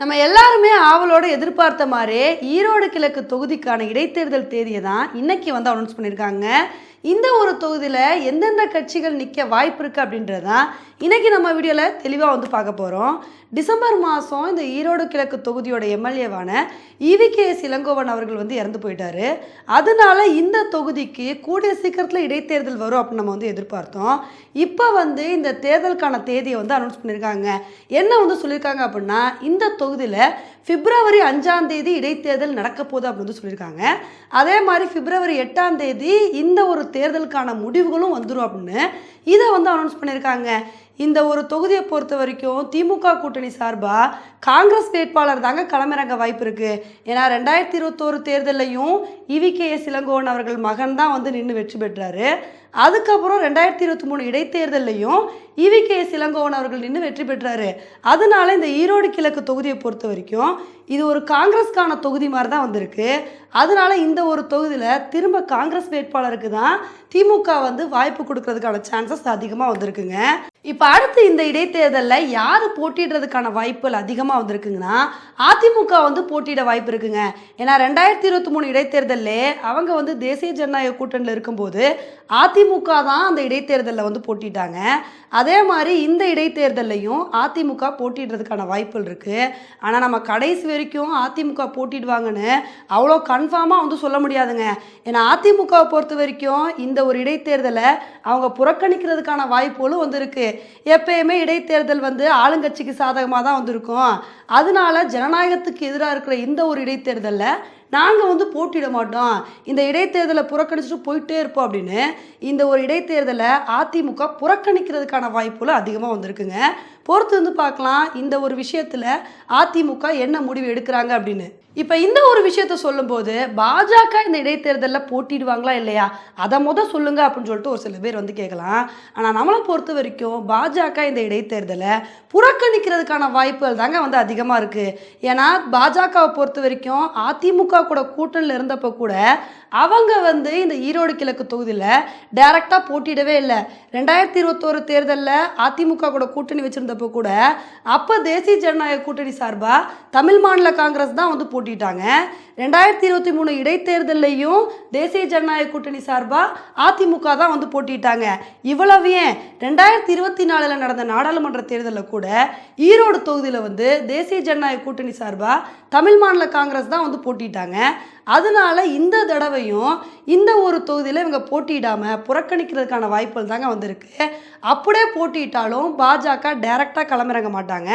நம்ம எல்லாருமே ஆவலோட எதிர்பார்த்த மாதிரி ஈரோடு கிழக்கு தொகுதிக்கான இடைத்தேர்தல் தேதியை தான் இன்னைக்கு வந்து அனௌன்ஸ் பண்ணியிருக்காங்க. இந்த ஒரு தொகுதியில் எந்தெந்த கட்சிகள் நிற்க வாய்ப்பு இருக்குது அப்படின்றது தான் இன்றைக்கி நம்ம வீடியோவில் தெளிவாக வந்து பார்க்க போகிறோம் டிசம்பர் மாதம் இந்த ஈரோடு கிழக்கு தொகுதியோட எம்எல்ஏவான இவிகேஎஸ் இளங்கோவன் அவர்கள் வந்து இறந்து போயிட்டார். அதனால இந்த தொகுதிக்கு கூடிய சீக்கிரத்தில் இடைத்தேர்தல் வரும் அப்படின்னு நம்ம வந்து எதிர்பார்த்தோம். இப்போ வந்து இந்த தேர்தலுக்கான தேதியை வந்து அனௌன்ஸ் பண்ணியிருக்காங்க என்ன வந்து சொல்லியிருக்காங்க அப்படின்னா இந்த தொகுதியில் பிப்ரவரி அஞ்சாம் தேதி இடைத்தேர்தல் நடக்க போகுது அப்படின்னு வந்து சொல்லியிருக்காங்க அதே மாதிரி பிப்ரவரி எட்டாம் தேதி இந்த ஒரு தேர்தலுக்கான முடிவுகளும் வந்துடும் அப்படின்னு இதை வந்து அனௌன்ஸ் பண்ணியிருக்காங்க. இந்த ஒரு தொகுதியை பொறுத்த வரைக்கும் திமுக கூட்டணி சார்பாக காங்கிரஸ் வேட்பாளர் தாங்க களமிறங்க வாய்ப்பு இருக்குது ஏன்னா ரெண்டாயிரத்தி இருபத்தோரு தேர்தலையும் இவிகேஎஸ் இளங்கோவன் அவர்கள் மகன் தான் வந்து நின்று வெற்றி பெற்றாரு. அதுக்கப்புறம் ரெண்டாயிரத்தி இருபத்தி மூணு இடைத்தேர்தலையும் இவிகேஎஸ் இளங்கோவன் அவர்கள் நின்று வெற்றி பெற்றாரு. அதனால இந்த ஈரோடு கிழக்கு தொகுதியை பொறுத்த வரைக்கும் இது ஒரு காங்கிரஸ்க்கான தொகுதி மாதிரி தான் வந்திருக்கு. அதனால இந்த ஒரு தொகுதியில் திரும்ப காங்கிரஸ் வேட்பாளருக்கு தான் திமுக வந்து வாய்ப்பு கொடுக்கறதுக்கான சான்சஸ் அதிகமாக வந்திருக்குங்க. இப்போ அடுத்து இந்த இடைத்தேர்தலில் யார் போட்டிடுறதுக்கான வாய்ப்புகள் அதிகமாக வந்திருக்குங்கன்னா அதிமுக வந்து போட்டியிட வாய்ப்பு இருக்குங்க. ஏன்னா ரெண்டாயிரத்தி இருபத்தி மூணு இடைத்தேர்தலில் அவங்க வந்து தேசிய ஜனநாயக கூட்டணியில் இருக்கும்போது அதிமுக தான் அந்த இடைத்தேர்தலில் வந்து போட்டிட்டாங்க அதே மாதிரி இந்த இடைத்தேர்தல்லையும் அதிமுக போட்டிடுறதுக்கான வாய்ப்புகள் இருக்குது ஆனால் நம்ம கடைசி வரைக்கும் அதிமுக போட்டிடுவாங்கன்னு அவ்வளோ கன்ஃபார்மாக வந்து சொல்ல முடியாதுங்க. ஏன்னா அதிமுகவை பொறுத்த வரைக்கும் இந்த ஒரு இடைத்தேர்தலை அவங்க புறக்கணிக்கிறதுக்கான வாய்ப்புகளும் வந்து இருக்குது எப்பயுமே இடைத்தேர்தல் வந்து ஆளுங்கட்சிக்கு சாதகமாக தான் வந்திருக்கும். அதனால ஜனநாயகத்துக்கு எதிராக இருக்கிற இந்த ஒரு இடைத்தேர்தலில் நாங்கள் வந்து போட்டியிட மாட்டோம். இந்த இடைத்தேர்தலை புறக்கணிச்சுட்டு போயிட்டே இருப்போம் அப்படின்னு இந்த ஒரு இடைத்தேர்தலை அதிமுக புறக்கணிக்கிறதுக்கான வாய்ப்புகள் அதிகமாக வந்திருக்குங்க. பொறுத்து வந்து பார்க்கலாம் இந்த ஒரு விஷயத்தில் அதிமுக என்ன முடிவு எடுக்கிறாங்க அப்படின்னு. இப்போ இந்த ஒரு விஷயத்த சொல்லும்போது பாஜக இந்த இடைத்தேர்தலில் போட்டிடுவாங்களா இல்லையா? அதை முத சொல்லுங்க அப்படின்னு சொல்லிட்டு ஒரு சில பேர் வந்து கேட்கலாம் ஆனால் நம்மளை பொறுத்த வரைக்கும் பாஜக இந்த இடைத்தேர்தலை புறக்கணிக்கிறதுக்கான வாய்ப்புகள் தாங்க வந்து அதிகமாக இருக்குது ஏன்னா பாஜகவை பொறுத்த வரைக்கும் அதிமுக கூட கூட்டணியில் இருந்தப்போ கூட அவங்க வந்து இந்த ஈரோடு கிழக்கு தொகுதியில் டைரெக்டாக போட்டியிடவே இல்லை. ரெண்டாயிரத்தி இருபத்தோரு தேர்தலில் அதிமுக கூட கூட்டணி வச்சுருந்தப்போ கூட அப்போ தேசிய ஜனநாயக கூட்டணி சார்பாக தமிழ் மாநில காங்கிரஸ் தான் வந்து போட்டிட்டாங்க. ரெண்டாயிரத்தி இருபத்தி மூணு இடைத்தேர்தல்லையும் தேசிய ஜனநாயக கூட்டணி சார்பாக அதிமுக தான் வந்து போட்டிட்டாங்க. இவ்வளவு ஏன்? ரெண்டாயிரத்தி இருபத்தி நாலில் நடந்த நாடாளுமன்ற தேர்தலில் கூட ஈரோடு தொகுதியில் வந்து தேசிய ஜனநாயக கூட்டணி சார்பாக தமிழ் மாநில காங்கிரஸ் தான் வந்து போட்டிட்டாங்க. அதனால இந்த தடவையும் இந்த ஒரு தொகுதியில் இவங்க போட்டியிடாமல் புறக்கணிக்கிறதுக்கான வாய்ப்புகள் தாங்க வந்திருக்கு. அப்படியே போட்டியிட்டாலும் பாஜக டைரெக்டாக களமிறங்க மாட்டாங்க.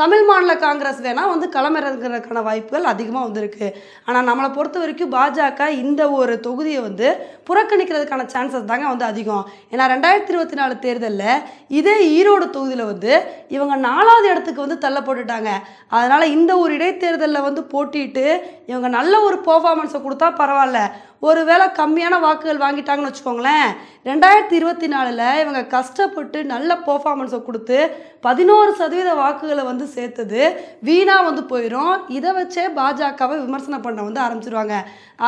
தமிழ் மாநில காங்கிரஸ் வேணால் வந்து களமிறங்குறதுக்கான வாய்ப்புகள் அதிகமாக வந்திருக்கு. ஆனால் நம்மளை பொறுத்த வரைக்கும் பாஜக இந்த ஒரு தொகுதியை வந்து புறக்கணிக்கிறதுக்கான சான்சஸ் தாங்க வந்து அதிகம். ஏன்னா ரெண்டாயிரத்தி இருபத்தி நாலு தேர்தலில் இதே ஈரோடு தொகுதியில் வந்து இவங்க நாலாவது இடத்துக்கு வந்து தள்ளப்பட்டுட்டாங்க. அதனால் இந்த ஒரு இடைத்தேர்தலில் வந்து போட்டிட்டு இவங்க நல்ல ஒரு பெர்ஃபார்மன்ஸை கொடுத்தா பரவாயில்ல. ஒருவேளை கம்மியான வாக்குகள் வாங்கிட்டாங்கன்னு வச்சுக்கோங்களேன். ரெண்டாயிரத்தி இருபத்தி நாலில் இவங்க கஷ்டப்பட்டு நல்ல பெர்ஃபார்மன்ஸை கொடுத்து பதினோரு சதவீத வாக்குகளை வந்து சேர்த்தது வீணாக வந்து போயிடும் இதை வச்சே பாஜகவை விமர்சனம் பண்ண வந்து ஆரம்பிச்சிருவாங்க.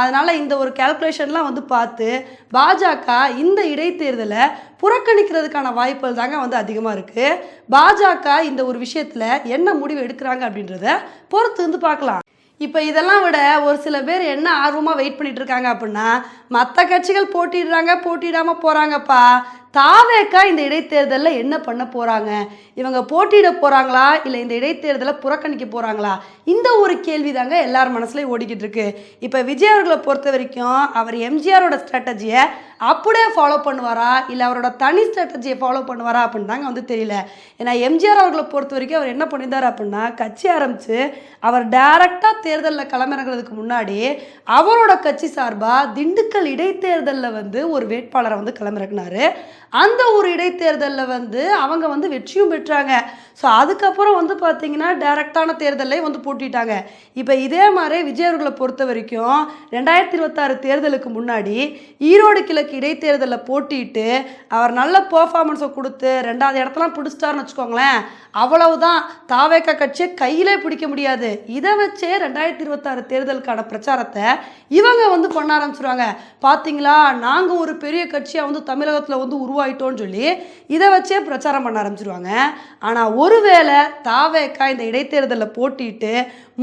அதனால் இந்த ஒரு கேல்குலேஷன்லாம் வந்து பார்த்து பாஜக இந்த இடைத்தேர்தலை புறக்கணிக்கிறதுக்கான வாய்ப்புகள் தாங்க வந்து அதிகமாக இருக்குது பாஜக இந்த ஒரு விஷயத்தில் என்ன முடிவு எடுக்கிறாங்க அப்படின்றத பொறுத்து வந்து பார்க்கலாம். இப்போ இதெல்லாம் விட ஒரு சில பேர் என்ன ஆர்வமாக வெயிட் பண்ணிட்டு இருக்காங்க அப்படின்னா மற்ற கட்சிகள் போட்டிடுறாங்க போட்டிடாமல் போகிறாங்கப்பா தாவேக்கா இந்த இடைத்தேர்தலில் என்ன பண்ண போகிறாங்க இவங்க போட்டியிட போகிறாங்களா இல்லை இந்த இடைத்தேர்தலை புறக்கணிக்க போகிறாங்களா இந்த ஒரு கேள்வி தாங்க எல்லார் மனசுலையும் ஓடிக்கிட்டு இருக்கு. இப்போ விஜய் அவர்களை பொறுத்த வரைக்கும் அவர் எம்ஜிஆரோட ஸ்ட்ராட்டஜியை அப்படியே ஃபாலோ பண்ணுவாரா? இல்லை அவரோட தனி ஸ்ட்ராட்டஜியை ஃபாலோ பண்ணுவாரா அப்படின்னு தாங்க வந்து தெரியல. ஏன்னா எம்ஜிஆர் அவர்களை பொறுத்த வரைக்கும் அவர் என்ன பண்ணியிருந்தார் அப்படின்னா கட்சி ஆரம்பித்து அவர் டைரக்டாக தேர்தலில் களமிறங்குறதுக்கு முன்னாடி அவரோட கட்சி சார்பாக திண்டுக்கல் இடைத்தேர்தலில் வந்து ஒரு வேட்பாளரை வந்து களமிறக்குனாரு. அந்த ஒரு இடைத்தேர்தலில் வந்து அவங்க வந்து வெற்றியும் பெற்றாங்க. ஸோ அதுக்கப்புறம் வந்து பார்த்தீங்கன்னா டைரக்டான தேர்தலே வந்து போட்டிட்டாங்க. இப்போ இதே மாதிரி விஜய் அவர்களை பொறுத்த வரைக்கும் ரெண்டாயிரத்தி இருபத்தாறு தேர்தலுக்கு முன்னாடி ஈரோடு கிழக்கு இடைத்தேர்தலில் போட்டிட்டு அவர் நல்ல பர்ஃபார்மன்ஸை கொடுத்து ரெண்டாவது இடத்தெல்லாம் பிடிச்சிட்டாருன்னு வச்சுக்கோங்களேன் அவ்வளவுதான். தாவேக்கா கட்சியை கையிலே பிடிக்க முடியாது. இதை வச்சே ரெண்டாயிரத்தி இருபத்தாறு தேர்தலுக்கான பிரச்சாரத்தை இவங்க வந்து பண்ண ஆரம்பிச்சிருவாங்க. பார்த்தீங்களா நாங்கள் ஒரு பெரிய கட்சியாக வந்து தமிழகத்தில் வந்து உருவாயிட்டோன்னு உருவாயிட்டோம்னு சொல்லி இதை வச்சே பிரச்சாரம் பண்ண ஆரம்பிச்சிருவாங்க. ஆனால் ஒருவேளை தாவேக்கா இந்த இடைத்தேர்தலில் போட்டிட்டு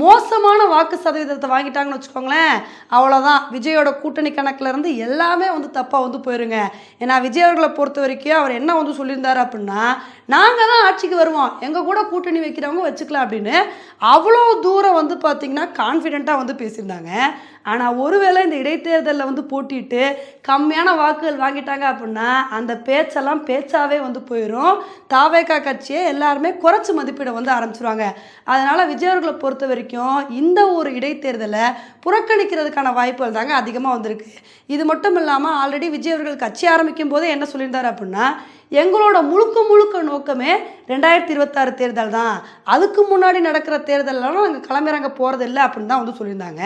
மோசமான வாக்கு சதவீதத்தை வாங்கிட்டாங்கன்னு வச்சுக்கோங்களேன் அவ்வளோதான் விஜயோட கூட்டணி கணக்கில் இருந்து எல்லாமே வந்து தப்பாக வந்து போயிருங்க. ஏன்னா விஜய் அவர்களை பொறுத்த வரைக்கும் அவர் என்ன வந்து சொல்லியிருந்தார் அப்படின்னா நாங்கள் தான் ஆட்சிக்கு வருவோம். எங்கள் கூட கூட்டணி வைக்கிறவங்க வச்சுக்கலாம் அப்படின்னு அவ்வளோ தூரம் வந்து பார்த்திங்கன்னா கான்ஃபிடெண்ட்டாக வந்து பேசியிருந்தாங்க. ஆனால் ஒருவேளை இந்த இடைத்தேர்தலில் வந்து போட்டிட்டு கம்மியான வாக்குகள் வாங்கிட்டாங்க அப்படின்னா அந்த பேச்செல்லாம் பேச்சாவே வந்து போயிடும் தாவேக்கா கட்சியை எல்லாருமே குறைச்சி மதிப்பீடை வந்து ஆரம்பிச்சிருவாங்க. அதனால் விஜய் அவர்களை பொறுத்த வரைக்கும் இந்த ஒரு இடைத்தேர்தலை புறக்கணிக்கிறதுக்கான வாய்ப்புகள் தாங்க அதிகமாக வந்திருக்கு. இது மட்டும் இல்லாமல் ஆல்ரெடி விஜய் அவர்கள் கட்சி ஆரம்பிக்கும் போதே என்ன சொல்லியிருந்தார் அப்படின்னா எங்களோட முழுக்க முழுக்க நோக்கமே ரெண்டாயிரத்தி இருபத்தாறு தேர்தல் தான். அதுக்கு முன்னாடி நடக்கிற தேர்தலெலாம் நாங்கள் கிளம்பிறங்க போகிறது இல்லை அப்படின்னு தான் வந்து சொல்லியிருந்தாங்க.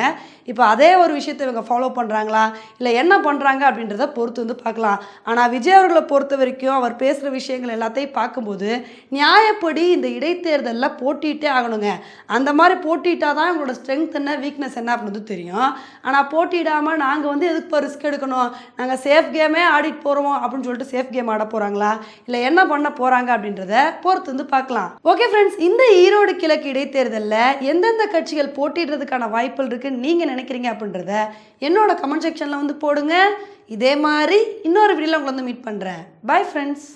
இப்போ அதே ஒரு விஷயத்தை இவங்க ஃபாலோ பண்ணுறாங்களா இல்லை என்ன பண்ணுறாங்க அப்படின்றத பொறுத்து வந்து பார்க்கலாம். ஆனால் விஜய் அவர்களை பொறுத்த வரைக்கும் அவர் பேசுகிற விஷயங்கள் எல்லாத்தையும் பார்க்கும்போது நியாயப்படி இந்த இடைத்தேர்தலில் போட்டிகிட்டே ஆகணுங்க. அந்த மாதிரி போட்டிட்டால் தான் இவங்களோட ஸ்ட்ரென்த் என்ன வீக்னஸ் என்ன அப்படின்னு தெரியும். ஆனால் போட்டியிடாமல் நாங்கள் வந்து எதுக்கு ரிஸ்க் எடுக்கணும்? நாங்கள் சேஃப் கேமே ஆடிட்டு போகிறோம் அப்படின்னு சொல்லிட்டு சேஃப் கேம் ஆட போகிறாங்களா இல்லை என்ன பண்ண போகிறாங்க அப்படின்றத பொறுத்து வந்து பார்க்கலாம். ஓகே ஃப்ரெண்ட்ஸ் இந்த ஈரோடு கிழக்கு இடைத்தேர்தலில் எந்தெந்த கட்சிகள் போட்டிடுறதுக்கான வாய்ப்புகள் இருக்குன்னு நீங்கள் நினைக்கிறீங்க அப்படின்றத என்னோட கமெண்ட் செக்ஷனில் வந்து போடுங்க. இதே மாதிரி இன்னொரு வீடியோவில் உங்களை வந்து மீட் பண்ணுறேன் பை ஃப்ரெண்ட்ஸ்